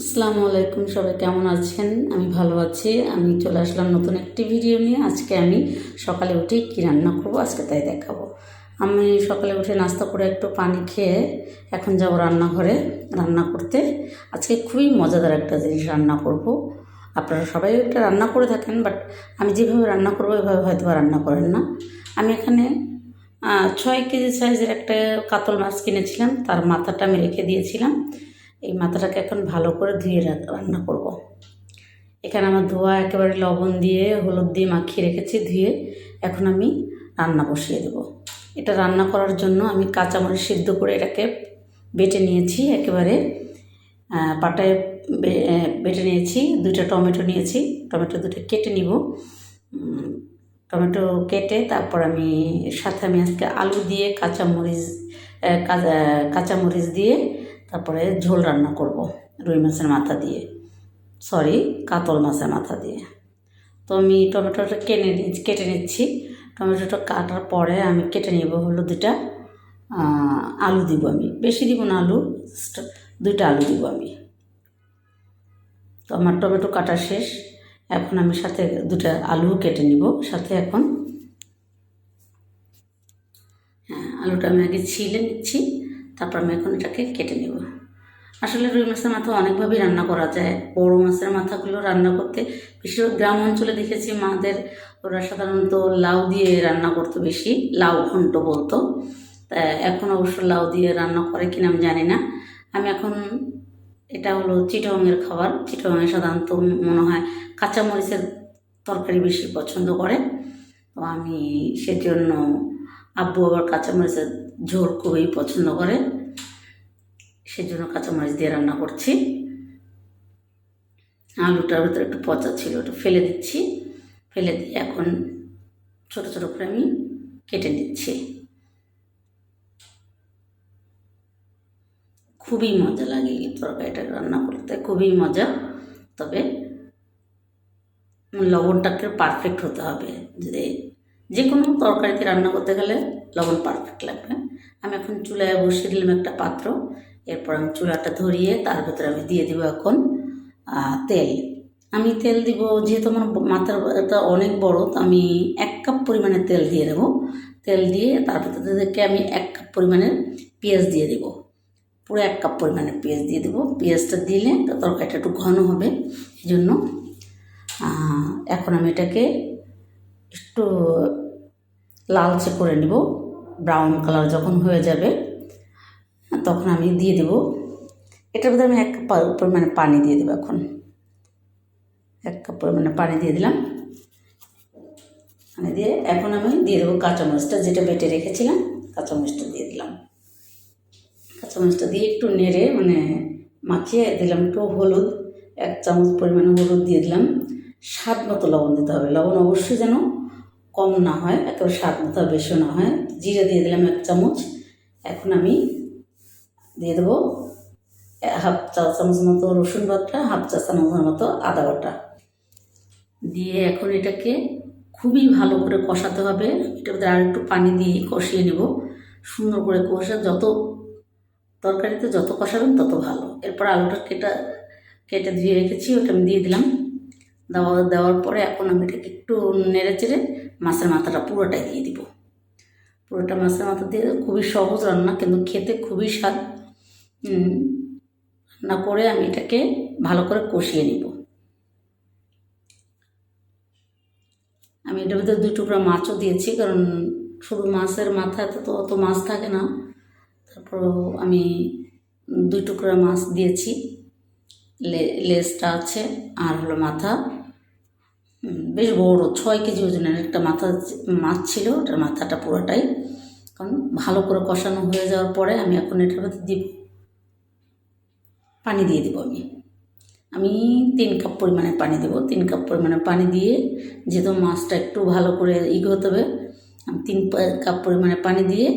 আসসালামু আলাইকুম, সবাই কেমন আছেন? আমি ভালো আছি। আমি চলে আসলাম নতুন একটি ভিডিও নিয়ে। আজকে আমি সকালে উঠে কী রান্না করব আজকে তাই দেখাবো। আমি সকালে উঠে নাস্তা করে একটু পানি খেয়ে এখন যাব রান্নাঘরে রান্না করতে। আজকে খুবই মজাদার একটা জিনিস রান্না করব। আপনারা সবাই একটা রান্না করে থাকেন, বাট আমি যেভাবে রান্না করব, এভাবে হয়তো রান্না করেন না। আমি এখানে ছয় কেজি সাইজের একটা কাতল মাছ কিনেছিলাম। তার মাথাটা আমি রেখে দিয়েছিলাম। এই মাথাটাকে এখন ভালো করে ধুয়ে রান্না করব। এখানে আমার ধোয়া একেবারে লবণ দিয়ে, হলুদ দিয়ে মাখিয়ে রেখেছি, ধুয়ে এখন আমি রান্না বসিয়ে দেব এটা রান্না করার জন্য আমি কাঁচামরিচ সিদ্ধ করে এটাকে বেটে নিয়েছি, একেবারে পাটায় বেটে নিয়েছি, দুইটা টমেটো নিয়েছি, টমেটো দুটো কেটে নিব টমেটো কেটে তারপর আমি সাথে আমি আজকে আলু দিয়ে কাঁচামরিচ কাঁচামরিচ দিয়ে তারপরে ঝোল রান্না করব, রুই মাছের মাথা দিয়ে। সরি কাতল মাছের মাথা দিয়ে। তো আমি টমেটোটা কেটে নিচ্ছি কেটে নিচ্ছি। টমেটোটা কাটার পরে আমি কেটে নেব হলো দুটা আলু দিব আমি। বেশি দিব না আলু দুইটা আলু দিব আমি। তো আমার টমেটো কাটা শেষ। এখন আমি সাথে দুটা আলু কেটে নিব, সাথে এখন হ্যাঁ আলুটা আমি আগে ছিলে নিচ্ছি। তারপর আমি এখন এটাকে কেটে নেব। আসলে রুই মাছের মাথা অনেকভাবেই রান্না করা যায়। বড় মাছের মাথাগুলো রান্না করতে বেশিরভাগ গ্রাম অঞ্চলে দেখেছি মাদের ওরা সাধারণত লাউ দিয়ে রান্না করতো বেশি, লাউ ঘন্ট বলতো। তা এখন অবশ্য লাউ দিয়ে রান্না করে কিনা আমি জানি না। আমি এখন এটা হলো চিটংয়ের খাবার। চিটংয়ে সাধারণত মনে হয় কাঁচামরিচের তরকারি বেশি পছন্দ করে। তো আমি সেজন্য আব্বু আবার কাঁচামরিচের ঝোল খুবই পছন্দ করে। সেজন্য কাঁচামরিচ দিয়ে রান্না করছি। আলুটার ভিতরে একটু পচা ছিল, একটু ফেলে দিচ্ছি। ফেলে দিয়ে এখন ছোট ছোট করে আমি কেটে নিচ্ছি। খুবই মজা লাগে এই তরকারিটা রান্না করতে, খুবই মজা। তবে লবণটাকে পারফেক্ট হতে হবে। যদি যে কোনো তরকারিতে রান্না করতে গেলে লবণ পারফেক্ট লাগবে। আমি এখন চুলায় বসিয়ে দিলাম একটা পাত্র। এরপর আমি চুলাটা ধরিয়ে তার ভেতরে আমি দিয়ে দিব এখন তেল। আমি তেল দিব, যেহেতু আমার মাথাটা অনেক বড়, তো আমি এক কাপ পরিমাণে তেল দিয়ে দেবো। তেল দিয়ে তার থেকে আমি এক কাপ পরিমাণের পেঁয়াজ দিয়ে দেবো। পুরো এক কাপ পরিমাণে পেঁয়াজ দিয়ে দেবো। পেঁয়াজটা দিলে তরকারিটা একটু ঘন হবে, এই জন্য এখন আমি এটাকে একটু লালচে করে নেব ব্রাউন কালার যখন হয়ে যাবে, তখন আমি দিয়ে দেব। এটার মধ্যে আমি এক কাপ পরিমাণে পানি দিয়ে দেবো এখন। এক কাপ পরিমাণে পানি দিয়ে দিলাম। পানি দিয়ে এখন আমি দিয়ে দেবো কাঁচামরিচটা, যেটা বেটে রেখেছিলাম, কাঁচামরিচটা দিয়ে দিলাম। কাঁচামরিচটা দিয়ে একটু নেড়ে মানে মাখিয়ে দিলাম একটু হলুদ, এক চামচ পরিমাণে হলুদ দিয়ে দিলাম। স্বাদ মতো লবণ দিতে হবে। লবণ অবশ্যই যেন কম না হয়, একেবারে স্বাদ মতো বেশিও না হয়। জিরে দিয়ে দিলাম এক চামচ। এখন আমি দিয়ে দেবো হাফ চা চামচ মতো রসুন বাটা, হাফ চা চামচের মতো আদা বাটা। দিয়ে এখন এটাকে খুবই ভালো করে কষাতে হবে। এটার মধ্যে আর একটু পানি দিয়ে কষিয়ে নেব। সুন্দর করে কষে, যত তরকারিতে যত কষাবেন তত ভালো। এরপর আলুটা কেটে কেটে ধুয়ে রেখেছি, ওটা আমি দিয়ে দিলাম। দেওয়া, দেওয়ার পরে এখন আমি এটাকে একটু নেড়ে চেড়ে মাছের মাথাটা পুরোটাই দিয়ে দিব। পুরোটা মাছের মাথা দিয়ে খুবই সহজ রান্না, কিন্তু খেতে খুবই স্বাদ। রান্না করে আমি এটাকে ভালো করে কষিয়ে নিব। আমি এটার ভিতরে দুই টুকরা মাছও দিয়েছি, কারণ শুধু মাছের মাথাতে তো অত মাছ থাকে না। তারপর আমি দুই টুকরা মাছ দিয়েছি। লেজটা আছে, আর হলো মাথা। বেশ বড়, ছয় কেজি ওজনের একটা মাথা মাছ ছিল, ওটার মাথাটা পুরোটাই। কারণ ভালো করে কষানো হয়ে যাওয়ার পরে আমি এখন এটার মধ্যে দিব। পানি দিয়ে দিব আমি। আমি তিন কাপ পরিমাণে পানি দেব। তিন কাপ পরিমাণে পানি দিয়ে যেহেতু মাছটা একটু ভালো করে ই হতে হবে, আমি তিন কাপ পরিমাণে পানি দিয়ে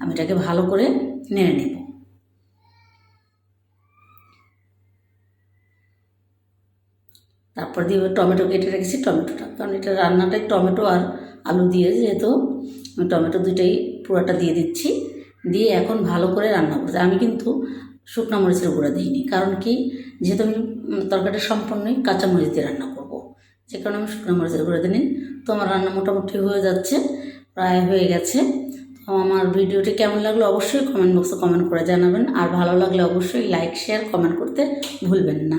আমি এটাকে ভালো করে নেড়ে নেব। তারপর দিয়ে টমেটো কেটে রেখেছি টমেটোটা, কারণ এটা রান্নাটাই টমেটো আর আলু দিয়ে যেহেতু টমেটো দুইটাই পুরোটা দিয়ে দিচ্ছি, দিয়ে এখন ভালো করে রান্না করছি আমি কিন্তু শুকনো মরিচের গুঁড়া দিইনি, কারণ কি যেহেতু আমি তরকারিটা সম্পূর্ণই কাঁচা মরিচ দিয়ে রান্না করব, যে কারণে আমি শুকনো মরিচের গুঁড়া দিইনি। তো আমার রান্না মোটামুটি হয়ে যাচ্ছে, প্রায় হয়ে গেছে। তো আমার ভিডিওটি কেমন লাগল অবশ্যই কমেন্ট বক্সে কমেন্ট করে জানাবেন, আর ভালো লাগলে অবশ্যই লাইক, শেয়ার, কমেন্ট করতে ভুলবেন না।